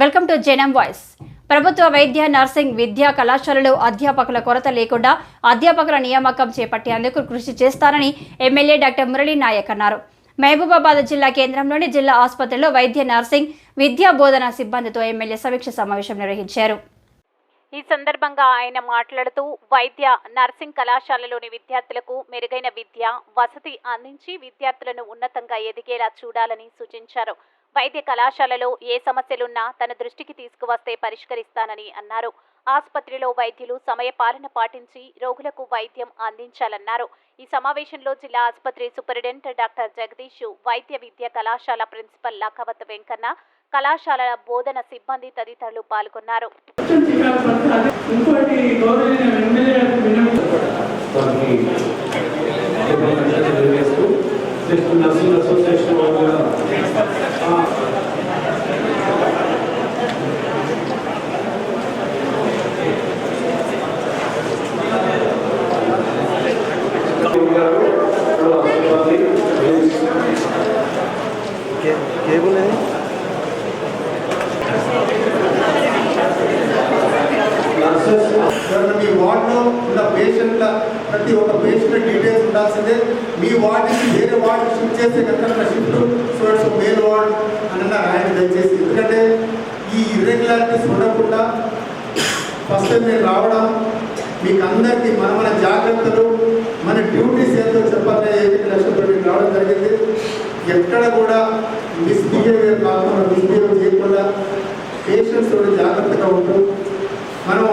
Welcome to జెనం voice. ప్రభుత్వ వైద్య nursing విద్యా కళాశాలలో అధ్యాపకుల కొరత లేకుండా అధ్యాపకుల నియామకం చేపట్టేందుకు కృషి చేస్తారని ఎమ్మెల్యే డాక్టర్ మురళీ నాయక్ అన్నారు. మహబూబాబాద్ జిల్లా కేంద్రంలోని జిల్లా ఆసుపత్రిలో వైద్య నర్సింగ్ విద్యా బోధన సిబ్బందితో ఎమ్మెల్యే సమీక్ష సమావేశం నిర్వహించారు. ఈ సందర్భంగా ఆయన మాట్లాడుతూ వైద్య నర్సింగ్ కళాశాలలోని విద్యార్థులకు మెరుగైన విద్య వసతి అందించి విద్యార్థులను ఉన్నతంగా ఎదిగేలా చూడాలని సూచించారు. వైద్య కళాశాలలో ఏ సమస్యలున్నా తన దృష్టికి తీసుకువస్తే పరిష్కరిస్తానని అన్నారు. ఆసుపత్రిలో వైద్యులు సమయపాలన పాటించి రోగులకు వైద్యం అందించాలన్నారు. ఈ సమావేశంలో జిల్లా ఆసుపత్రి సూపరింటెండెంట్ డాక్టర్ జగదీష్ వైద్య విద్య కళాశాల ప్రిన్సిపల్ లఖవత్ వెంకన్న కళాశాల బోధన సిబ్బంది తదితరులు పాల్గొన్నారు. ఇంకోటి గౌరవనీయ ఎమ్మెల్యే గారికి విన్నవించ వారికి తెలియజేస్తూ నెక్స్ట్ నర్సింగ్ అసోసియేషన్ వాళ్ళు కూడా ఆ, గారు, వాళ్ళ సిబ్బంది, కేబుల్ है వార్డులో ఉన్న పేషెంట్ల ప్రతి ఒక్క పేషెంట్ డీటెయిల్స్ ఉండాల్సిందే. మీ వార్డు నుంచి వేరే వార్డు షిఫ్ట్ చేస్తే కనుక షిఫ్ట్ సో మేల్ వార్డ్ అని రాయండి దయచేసి. ఎందుకంటే ఈ ఇర్రెగ్యులారిటీస్ ఉండకుండా ఫస్ట్ మీరు రావడం మీకు అందరికీ మన మన జాగ్రత్తలు మన డ్యూటీస్ ఏంటో చెప్పాలని ఏపీ లక్ష్యంతో మీకు రావడం జరిగింది. ఎక్కడ కూడా మిస్బిహేవియర్ కాకుండా మిస్బిహేవ్ చేయకుండా పేషెంట్స్ తోటి జాగ్రత్తగా ఉంటూ మనం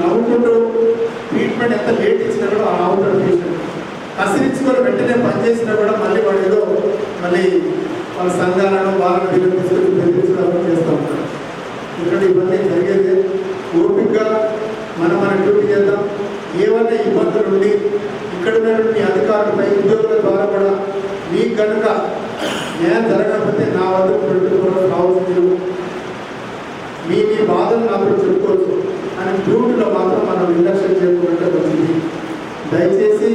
నవ్వుకుంటూ ట్రీట్మెంట్ ఎంత లేట్ ఇచ్చినా కూడా ఆ నవ్వుతాడు పేషెంట్ కసిరించుకొని వెంటనే పనిచేసినా కూడా మళ్ళీ వాడు ఏదో మళ్ళీ వాళ్ళ సంఘాలను వాళ్ళని వీళ్ళని తీసుకొని బెదిరించడం చేస్తూ ఉంటారు ఇక్కడ ఇవన్నీ జరిగేది? ఓపికగా మనం మన డ్యూటీ చేద్దాం. ఏమన్నా ఇబ్బందులు ఉండి ఇక్కడ ఉన్నటువంటి అధికారులపై ఉద్యోగుల ద్వారా కూడా మీకు కనుక న్యాయం జరగకపోతే నా వద్దకు పెట్టుకోవడం కావచ్చు మీ మీ బాధలు నాకు చెప్పుకోవచ్చు. అని డ్యూటీలో మాత్రం మనం నిర్లక్ష్యం చేయకుండా వచ్చింది దయచేసి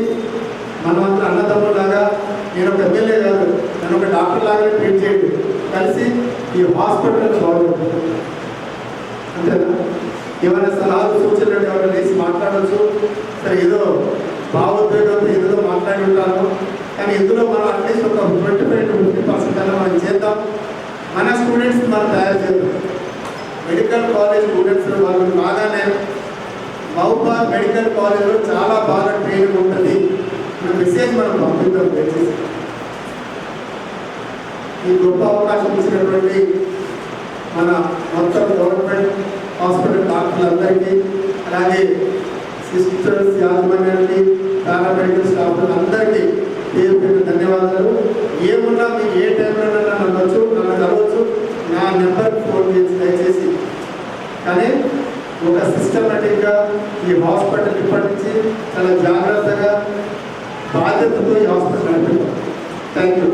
మనమంతా అన్నదమ్ములాగా నేను ఒక ఎమ్మెల్యే కాదు నేను ఒక డాక్టర్ లాగానే ట్రీట్ చేయండి. కలిసి ఈ హాస్పిటల్ బాగుంటుంది అంతేనా? ఏమైనా సలహాలు సూచనలు ఎవరైనా వేసి మాట్లాడవచ్చు సరే ఏదో భావోద్వేగంతో ఏదో మాట్లాడి ఉంటాను కానీ ఇందులో మనం అట్లీస్ట్ ఒక twenty five to fifty percent అలా మనం చేద్దాం. మన స్టూడెంట్స్ మనం తయారు చేద్దాం. మెడికల్ కాలేజ్ స్టూడెంట్స్ వాళ్ళు బాగానే మహబూబాద్ మెడికల్ కాలేజ్లో చాలా బాగా ట్రైనింగ్ ఉంటుంది. మన మెసేజ్ మనం పంపిద్దాం దయచేసి. ఈ గొప్ప అవకాశం ఇచ్చినటువంటి మన మొత్తం గవర్నమెంట్ హాస్పిటల్ డాక్టర్లందరికీ అలాగే సిస్టర్స్ యాజమాన్యానికి పారామెడికల్ స్టాఫ్ అందరికీ పేరు పేరు ధన్యవాదాలు. ఏమున్నా మీకు ఏ టైంలో నన్ను అవ్వచ్చు నన్ను కలవచ్చు నా నెంబర్ కానీ ఒక సిస్టమేటిక్గా ఈ హాస్పిటల్ ఇప్పటి నుంచి చాలా జాగ్రత్తగా బాధ్యతతో ఈ హాస్పిటల్ నడిపిస్తాం థ్యాంక్ యూ